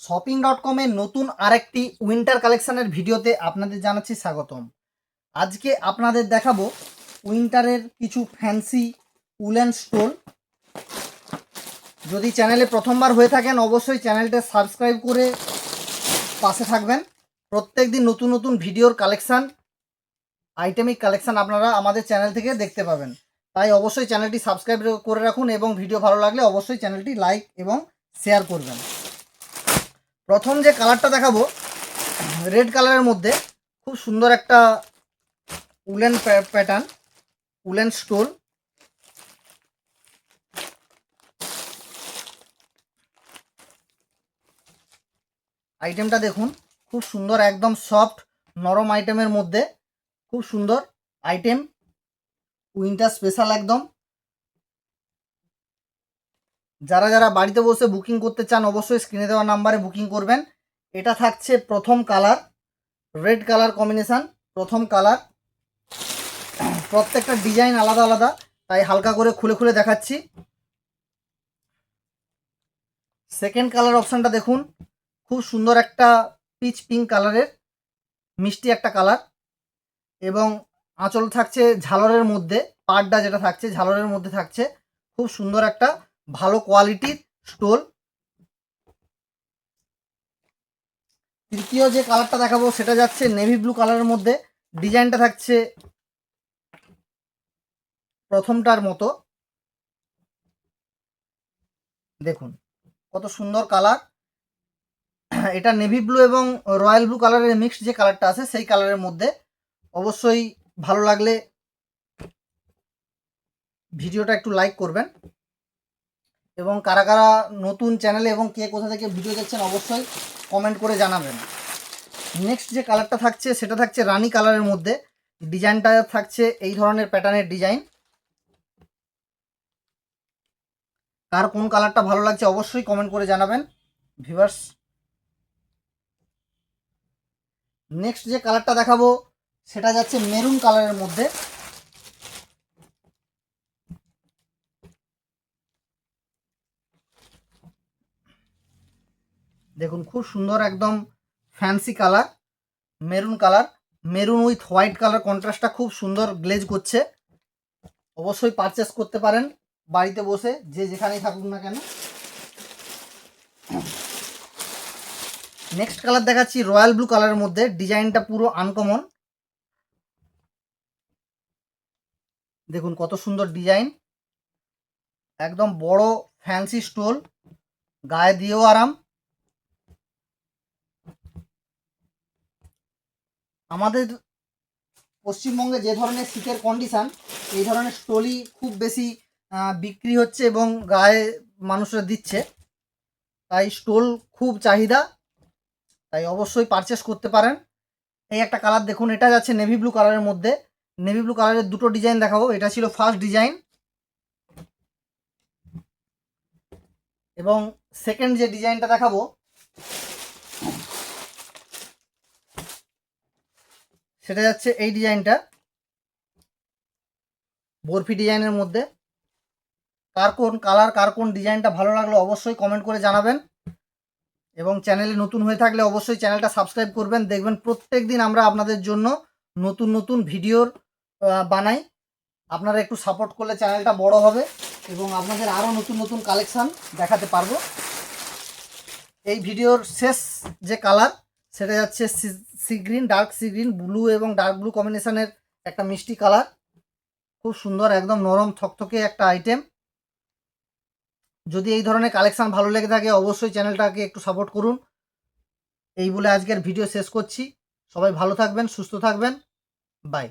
Shopping dot কমের নতুন আরেকটি উইন্টার কালেকশনের ভিডিওতে আপনাদের জানাচ্ছি স্বাগতম। আজকে আপনাদের দেখাবো উইন্টারের কিছু ফ্যান্সি উলেন স্টোল যদি চ্যানেলে প্রথমবার হয়ে থাকেন, অবশ্যই চ্যানেলটা সাবস্ক্রাইব করে পাশে থাকবেন। প্রত্যেক দিন নতুন নতুন ভিডিওর কালেকশান আইটেমিক কালেকশান আপনারা আমাদের চ্যানেল থেকে দেখতে পাবেন। তাই অবশ্যই চ্যানেলটি সাবস্ক্রাইব করে রাখুন এবং ভিডিও ভালো লাগলে অবশ্যই চ্যানেলটি লাইক এবং শেয়ার করবেন। প্রথম যে কালারটা দেখাবো, রেড কালারের মধ্যে খুব সুন্দর একটা উলেন প্যাটার্ন উলেন স্টোল আইটেমটা দেখুন, খুব সুন্দর, একদম সফট নরম আইটেমের মধ্যে খুব সুন্দর আইটেম উইন্টার স্পেশাল একদম। যারা যারা বাড়িতে বসে বুকিং করতে চান, অবশ্যই স্ক্রিনে দেওয়া নাম্বারে বুকিং করবেন। এটা থাকছে প্রথম কালার রেড কালার কম্বিনেশান প্রথম কালার প্রত্যেকটা ডিজাইন আলাদা আলাদা, তাই হালকা করে খুলে খুলে দেখাচ্ছি। সেকেন্ড কালার অপশানটা দেখুন, খুব সুন্দর একটা পিচ পিঙ্ক কালারের মিষ্টি একটা কালার এবং আঁচল থাকছে ঝালরের মধ্যে পাড়টা যেটা থাকছে ঝালরের মধ্যে থাকছে, খুব সুন্দর একটা ভালো কোয়ালিটির স্টোল তৃতীয় যে কালারটা দেখাবো, সেটা যাচ্ছে নেভি ব্লু কালারের মধ্যে। ডিজাইনটা থাকছে প্রথমটার মতো। দেখুন, কত সুন্দর কালার এটা নেভি ব্লু এবং রয়্যাল ব্লু কালারের মিক্সড যে কালারটা আছে, সেই কালারের মধ্যে। অবশ্যই ভালো লাগলে ভিডিওটা একটু লাইক করবেন। এবং কারা কারা নতুন চ্যানেলে এবং কে কোথা থেকে ভিডিও দেখছেন অবশ্যই কমেন্ট করে জানাবেন। নেক্সট যে কালারটা থাকছে, সেটা থাকছে রানি কালারের মধ্যে। ডিজাইনটা থাকছে এই ধরনের প্যাটার্নের ডিজাইন কার কোন কালারটা ভালো লাগছে অবশ্যই কমেন্ট করে জানাবেন। ভিভার্স নেক্সট যে কালারটা দেখাবো, সেটা যাচ্ছে মেরুন কালারের মধ্যে। দেখুন, খুব সুন্দর একদম fancy colour maroon colour maroon with white colour কন্ট্রাস্টটা খুব সুন্দর গ্লেজ করছে। অবশ্যই পারচেস করতে পারেন, বাড়িতে বসে যে যেখানেই থাকুক না কেন। নেক্সট কালার দেখাচ্ছি রয়্যাল ব্লু কালারের মধ্যে ডিজাইনটা পুরো আনকমন দেখুন, কত সুন্দর ডিজাইন একদম বড় ফ্যান্সি স্টোল গায়ে দিয়েও আরাম। আমাদের পশ্চিমবঙ্গে যে ধরনের শীতের কন্ডিশান এই ধরনের স্টোলই খুব বেশি বিক্রি হচ্ছে এবং গায়ে মানুষরা দিচ্ছে। তাই স্টোল খুব চাহিদা, তাই অবশ্যই পারচেস করতে পারেন। এই একটা কালার দেখুন, এটা যাচ্ছে নেভি ব্লু কালারের মধ্যে। নেভি ব্লু কালারের দুটো ডিজাইন দেখাবো, এটা ছিল ফার্স্ট ডিজাইন এবং সেকেন্ড যে ডিজাইনটা দেখাবো সেটা যাচ্ছে এই ডিজাইনটা। বরফি ডিজাইনের মধ্যে। কার কোন কালার, কার কোন ডিজাইনটা ভালো লাগল অবশ্যই কমেন্ট করে জানাবেন। এবং চ্যানেলে নতুন হয়ে থাকলে অবশ্যই চ্যানেলটা সাবস্ক্রাইব করবেন। দেখবেন প্রত্যেক দিন আমরা আপনাদের জন্য নতুন নতুন ভিডিওর বানাই। আপনারা একটু সাপোর্ট করলে চ্যানেলটা বড় হবে এবং আপনাদের আরও নতুন নতুন কালেকশান দেখাতে পারব। এই ভিডিওর শেষ যে কালার সেটা যাচ্ছে sea green, dark sea green, blue এবং ডার্ক ব্লু কম্বিনেশানের একটা মিষ্টি কালার। খুব সুন্দর, একদম নরম, থকথকে একটা আইটেম। যদি এই ধরনের কালেকশান ভালো লেগে থাকে, অবশ্যই চ্যানেলটাকে একটু সাপোর্ট করুন। এই বলে আজকের ভিডিও শেষ করছি। সবাই ভালো থাকবেন, সুস্থ থাকবেন। বাই।